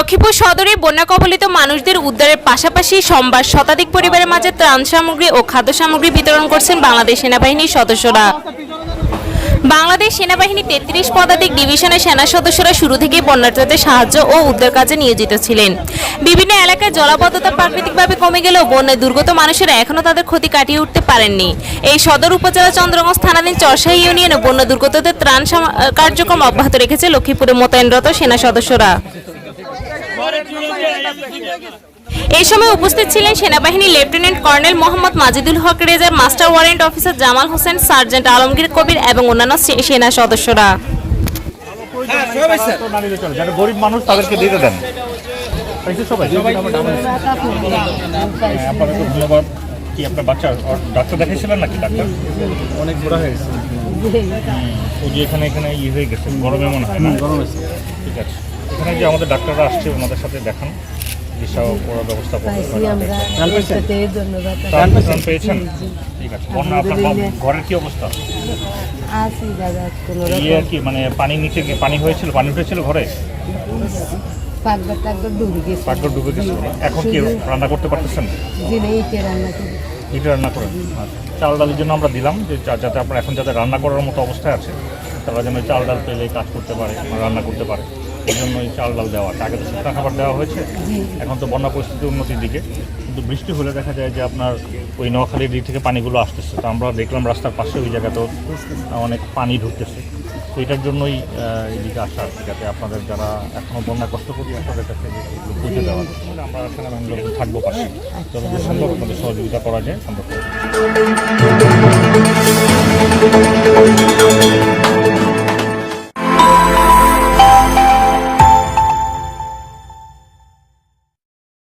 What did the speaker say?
লক্ষ্মীপুর সদরে বন্যা কবলিত মানুষদের উদ্ধারের পাশাপাশি সোমবার শতাধিক পরিবারের মাঝে ত্রাণ সামগ্রী ও খাদ্য সামগ্রী বিতরণ করছেন বাংলাদেশ সেনাবাহিনীর সদস্যরা। বাংলাদেশ সেনাবাহিনী তেত্রিশ পদাতিক ডিভিশনের সেনা সদস্যরা শুরু থেকেই বন্যার্থীদের সাহায্য ও উদ্ধার কাজে নিয়োজিত ছিলেন। বিভিন্ন এলাকায় জলাবদ্ধতা প্রাকৃতিকভাবে কমে গেলেও বন্যায় দুর্গত মানুষেরা এখনও তাদের ক্ষতি কাটিয়ে উঠতে পারেননি। এই সদর উপজেলা চন্দ্রগঞ্জ থানাধীন চরসাহি ইউনিয়নে বন্যা দুর্গতদের ত্রাণ কার্যক্রম অব্যাহত রেখেছে লক্ষ্মীপুরে মোতায়েনরত সেনা সদস্যরা। এই সময় উপস্থিত ছিলেন সেনাবাহিনী লেফটেন্যান্ট কর্নেল মোহাম্মদ মাজিদুল হক রেজার master warrant officer Jamal Hossain sergeant Alamgir Kabir এবং অন্যান্য সেনা সদস্যরা। তো না নিলে চলে যারা গরিব মানুষ তাদেরকে দিতে দেন। পাইছে সবাই হ্যাঁ, আপনাকে ধন্যবাদ। কি আপনার বাচ্চা ডাক্তার দেখাইছিলেন নাকি ডাক্তার? অনেক ঘোরা হয়েছে ও যে এখানে এখানে ইয়ে হয়ে গেছে গরমে মনে হয় না। গরম ঠিক আছে। এখানে যে আমাদের ডাক্তাররা আসছে ওনাদের সাথে দেখান। চিকিৎসা করার ব্যবস্থা করতে পেয়েছেন ঠিক আছে। বন্যা আপনার ঘরের কি অবস্থা? আছি দাদা কোনো ইয়ে আর কি মানে পানি নিচে গিয়ে পানি হয়েছিল পানি উঠেছিল ঘরে? ডুবে গেছে। পাকঘর ডুবে গেছিল এখন কি রান্না করতে পারতেছেন? রান্না এটা রান্না করেন। আচ্ছা। চাল ডালের জন্য আমরা দিলাম যে যাতে আপনার এখন যাতে রান্না করার মতো অবস্থায় আছে। তারা যেন চাল ডাল পেলে কাজ করতে পারে রান্না করতে পারে। এই জন্য এই চাল ডাল দেওয়া আগে তো শুকনা খাবার দেওয়া হয়েছে এখন তো বন্যা পরিস্থিতি উন্নতির দিকে। কিন্তু বৃষ্টি হলে দেখা যায় যে আপনার ওই নোয়াখালীর দিক থেকে পানিগুলো আসতেছে। তো আমরা দেখলাম রাস্তার পাশে ওই জায়গাতেও অনেক পানি ঢুকতেছে। তো এটার জন্যই আহ, এইদিকে আসা যাতে আপনাদের যারা এখনও বন্যা কষ্ট করি আপনাদের কাছে পৌঁছে দেওয়া আমরা এখানে লোক থাকব পাশে। যতদূর সম্ভব আপনাদের সহযোগিতা করা যায় সম্ভব।